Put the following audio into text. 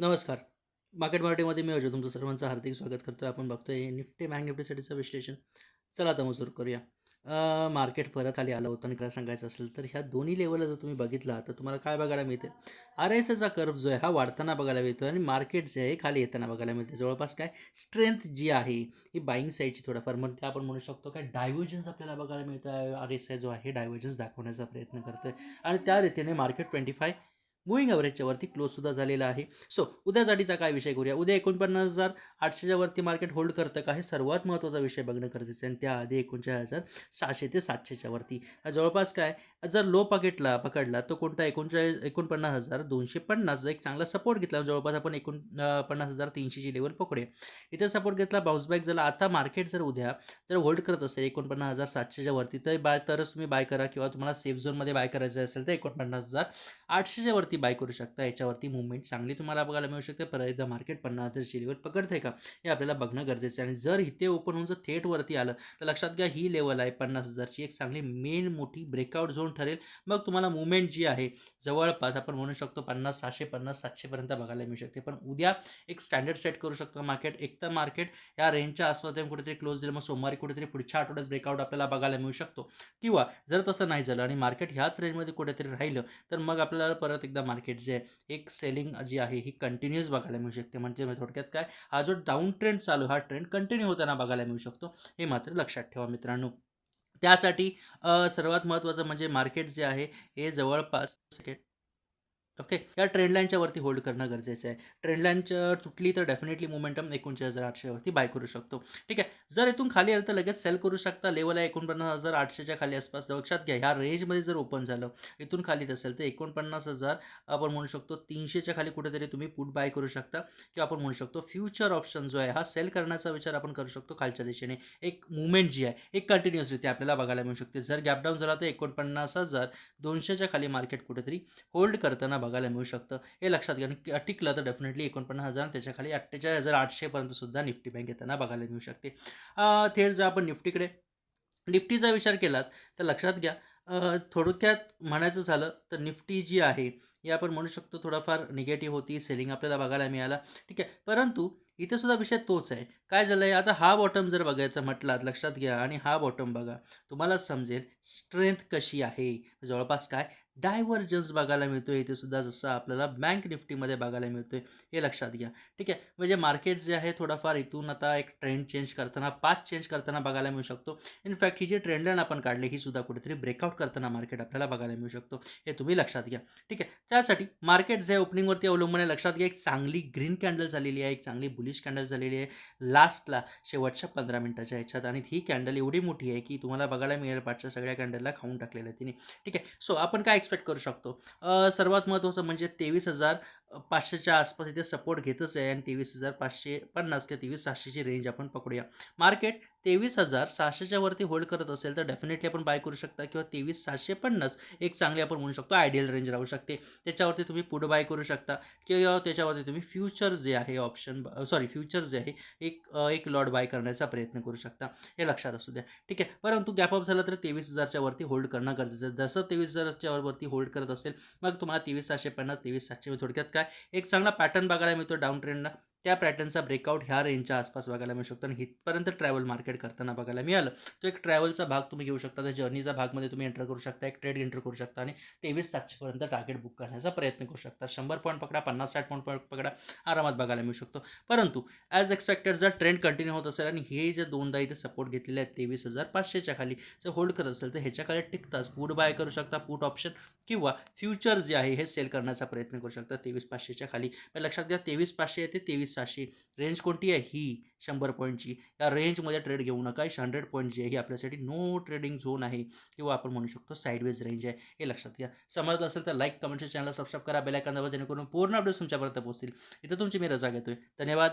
नमस्कार. मार्केट मराठीमध्ये मी अजय तुमचं सर्वांचं हार्दिक स्वागत करतो आहे आपण बघतोय निफ्टी बँक निफ्टीसाठीचं विश्लेषण चला आता मग सुरू करूया. मार्केट परत खाली आलं होतं आणि काय सांगायचं असेल तर ह्या दोन्ही लेवलला जर तुम्ही बघितला तर तुम्हाला काय बघायला मिळते? आर एस एचा कर्व जो आहे हा वाढताना बघायला मिळतो आणि मार्केट जे आहे खाली येताना बघायला मिळते. जवळपास काय? स्ट्रेंथ जी आहे ही बाईंग साईडची थोडंफार म्हणते आपण म्हणू शकतो काय? डायव्हर्जन्स आपल्याला बघायला मिळतं आर एस आय जो आहे डायव्हर्जन्स दाखवण्याचा प्रयत्न करतो आहे आणि त्या रीतीने मार्केट ट्वेंटी फाय मुव्हिंग ॲव्हरेजच्या वरती क्लोजसुद्धा झालेला आहे. सो उद्यासाठीचा काय विषय करूया? उद्या एकोणपन्नास हजार आठशेच्या वरती मार्केट होल्ड करतं का? हे सर्वात महत्त्वाचा विषय बघणं गरजेचं आहे. आणि त्याआधी एकोणचाळीस हजार सहाशे ते सातशेच्या वरती. जवळपास काय? जर लो पकेटला पकडला तो कोणता? एकोणचाळीस एकोणपन्नास हजार दोनशे पन्नास एक चांगला सपोर्ट घेतला. जवळपास आपण एकोण पन्नास हजार तीनशेची लेवल पकडूया. इथे सपोर्ट घेतला बाउन्स बॅक झाला. आता मार्केट जर उद्या जर होल्ड करत असेल एकोणपन्नास हजार सातशेच्या वरती तर बाय तरच तुम्ही बाय करा. किंवा तुम्हाला सेफ झोनमध्ये बाय करायचं असेल तर एकोणपन्नास हजार आठशेच्या वरती बाय करू शकता. याच्यावरती मुवमेंट चांगली तुम्हाला बघायला मिळू शकते. परत एकदा मार्केट पन्नास हजारची लेवल पकडते का? हे आपल्याला बघणं गरजेचं आहे. आणि जर इथे ओपन होऊन जर थेट वरती आलं तर लक्षात घ्या ही लेवल आहे. पन्नास हजारची एक चांगली मेन मोठी ब्रेकआउट झोन ठरेल. मग तुम्हाला मुवमेंट जी आहे जवळपास आपण म्हणू शकतो पन्नास सहाशे पन्नास सातशेपर्यंत बघायला मिळू शकते. पण उद्या एक स्टँडर्ड सेट करू शकतो मार्केट एक तर मार्केट या रेंजच्या आसपास कुठेतरी क्लोज दिलं मग सोमवारी कुठेतरी पुढच्या आठवड्यात ब्रेकआउट आपल्याला बघायला मिळू शकतो. किंवा जर तसं नाही झालं आणि मार्केट ह्याच रेंजमध्ये कुठेतरी राहिलं तर मग आपल्याला परत एकदा मार्केट जे आहे एक सेलिंग जी आहे ही कंटिन्युअस बघायला मिळू शकते. म्हणजे थोडक्यात काय? हा जो डाऊन ट्रेंड चालू हा ट्रेंड कंटिन्यू होताना बघायला मिळू शकतो. हे मात्र लक्षात ठेवा मित्रांनो. त्यासाठी सर्वात महत्त्वाचं म्हणजे मार्केट जे आहे हे जवळपास ओके या ट्रेंडलाईनच्या वरती होल्ड करणं गरजेचं आहे. ट्रेंडलाईनच्या तुटली तर डेफिनेटली मोमेंटम एकोणचाळीस हजार आठशेवरती बाय करू शकतो. ठीक आहे? जर इथून खाली आलं तर लगेच सेल करू शकता. लेवल आहे एकोणपन्नास हजार आठशेच्या खाली आसपास. लक्षात घ्या ह्या रेंजमध्ये जर ओपन झालं इथून खालीत असेल तर एकोणपन्नास हजार आपण म्हणू शकतो तीनशेच्या खाली कुठेतरी तुम्ही पुट बाय करू शकता. किंवा आपण म्हणू शकतो फ्युचर ऑप्शन जो आहे हा सेल करण्याचा विचार आपण करू शकतो खालच्या दिशेने. एक मुवमेंट जी आहे एक कंटिन्युअसली आपल्याला बघायला मिळू शकते. जर गॅपडाऊन झाला तर एकोणपन्नास हजार दोनशेच्या खाली मार्केट कुठेतरी होल्ड करताना बघायला मिळू शकतं. हे लक्षात घ्या. टिकलं तर डेफिनेटली एकोणपन्नास हजार त्याच्याखाली त्याच्याखाली अठ्ठेचाळीस हजार आठशेपर्यंत सुद्धा निफ्टी बँक येताना बघायला मिळू शकते. थेट जर आपण निफ्टीकडे निफ्टीचा विचार केलात तर लक्षात घ्या. थोडक्यात म्हणायचं झालं तर निफ्टी जी आहे या आपण म्हणू शकतो थोडाफार निगेटिव्ह होती सेलिंग आपल्याला बघायला मिळाला. ठीक आहे. परंतु इथे सुद्धा विषय तोच आहे. काय झालं आहे? आता हा बॉटम जर बघायचं म्हटलात लक्षात घ्या. आणि हा बॉटम बघा. तुम्हाला समजेल स्ट्रेंथ कशी आहे? जवळपास काय? डायव्हर्जन्स बघायला मिळतो इथे सुद्धा जसं आपल्याला बँक निफ्टीमध्ये बघायला मिळतो आहे हे लक्षात घ्या. ठीक आहे? म्हणजे मार्केट जे आहे थोडाफार इथून आता एक ट्रेंड चेंज करताना पाच चेंज करताना बघायला मिळू शकतो. इनफॅक्ट ही जी ट्रेंडलाईन आपण काढली ही सुद्धा कुठेतरी ब्रेकआउट करताना मार्केट आपल्याला बघायला मिळू शकतो. हे तुम्ही लक्षात घ्या. ठीक आहे? त्यासाठी मार्केट जे ओपनिंगवरती अवलंबून आहे लक्षात घ्या एक चांगली ग्रीन कॅन्डल झालेली आहे एक चांगली बुलिश कॅन्डल झालेली आहे. लास्टला शेवटच्या पंधरा मिनिटाच्या ह्याच्यात आणि ही कॅन्डल एवढी मोठी आहे की तुम्हाला बघायला मिळेल पाठच्या सगळ्या कॅन्डलला खाऊन टाकलेलं आहे तिने. ठीक आहे? सो आपण काय एक्सपेक्ट करू शकतो. सर्वात महत्त्वाचं म्हणजे तेवीस हजार पाचशेच्या आसपास इथे सपोर्ट घेतच आहे आणि तेवीस हजार पाचशे पन्नास किंवा तेवीस सहाशेची रेंज आपण पकडूया. मार्केट तेवीस हजार सहाशेच्या वरती होल्ड करत असेल तर डेफिनेटली आपण बाय करू शकता किंवा तेवीस सहाशे पन्नास एक चांगली आपण म्हणू शकतो आयडियल रेंज राहू शकते. त्याच्यावरती तुम्ही पुढं बाय करू शकता किंवा त्याच्यावरती तुम्ही फ्युचर जे आहे ऑप्शन सॉरी फ्युचर जे आहे एक एक लॉट बाय करण्याचा प्रयत्न करू शकता. हे लक्षात असू द्या. ठीक आहे. परंतु गॅप अप झाला तर तेवीस हजारच्या वरती होल्ड करणं गरजेचं आहे. जसं तेवीस हजारच्या वरती होल्ड करत असेल मग तुम्हाला तेवीस सहाशे पन्नास तेवीस सातशे थोडक्यात एक चांगला पॅटर्न बघायला मिळतो डाऊन ट्रेंडला त्या पॅटर्नचा ब्रेकआउट ह्या रेंजच्या आसपास बघायला मिळू शकतो. आणि इथपर्यंत ट्रॅव्हल मार्केट करताना बघायला मिळालं. तो एक ट्रॅव्हलचा भाग तुम्ही घेऊ शकता. त्या जर्नीचा भागमध्ये तुम्ही एंटर करू शकता. एक ट्रेड एंटर करू शकता. आणि तेवीस सातशेपर्यंत टार्गेट बुक करण्याचा प्रयत्न करू शकता. शंभर पॉईंट पकडा पन्नास साठ पॉईंट पकडा आरामात बघायला मिळू शकतो. परंतु ॲज एक्सपेक्टेड जर ट्रेंड कंटिन्यू होत असेल आणि हे जे दोनदा इथे सपोर्ट घेतलेले आहेत तेवीस हजार पाचशेच्या खाली जर होल्ड करत असेल तर ह्याच्या खाली टिकताच. पुट बाय करू शकता. पुट ऑप्शन किंवा फ्युचर जे आहे हे सेल करण्याचा प्रयत्न करू शकता तेवीस पाचशेच्या खाली. लक्षात घ्या तेवीस पाचशे येते तेवीस सहाशे. रेंज कोणती आहे? ही शंभर पॉईंटची या रेंजमध्ये ट्रेड घेऊ नका. हंड्रेड पॉईंट जी आहे ही आपल्यासाठी नो ट्रेडिंग झोन आहे. किंवा आपण म्हणू शकतो साईडवेज रेंज आहे. हे लक्षात घ्या. समजलं असेल तर लाईक कमेंटच्या चॅनल सबस्क्राईब करा. बेलायकन दाबा जेणेकरून पूर्ण अपडेट्स तुमच्यापर्यंत पोहोचतील. इथं तुमची मी रजा घेतोय. धन्यवाद.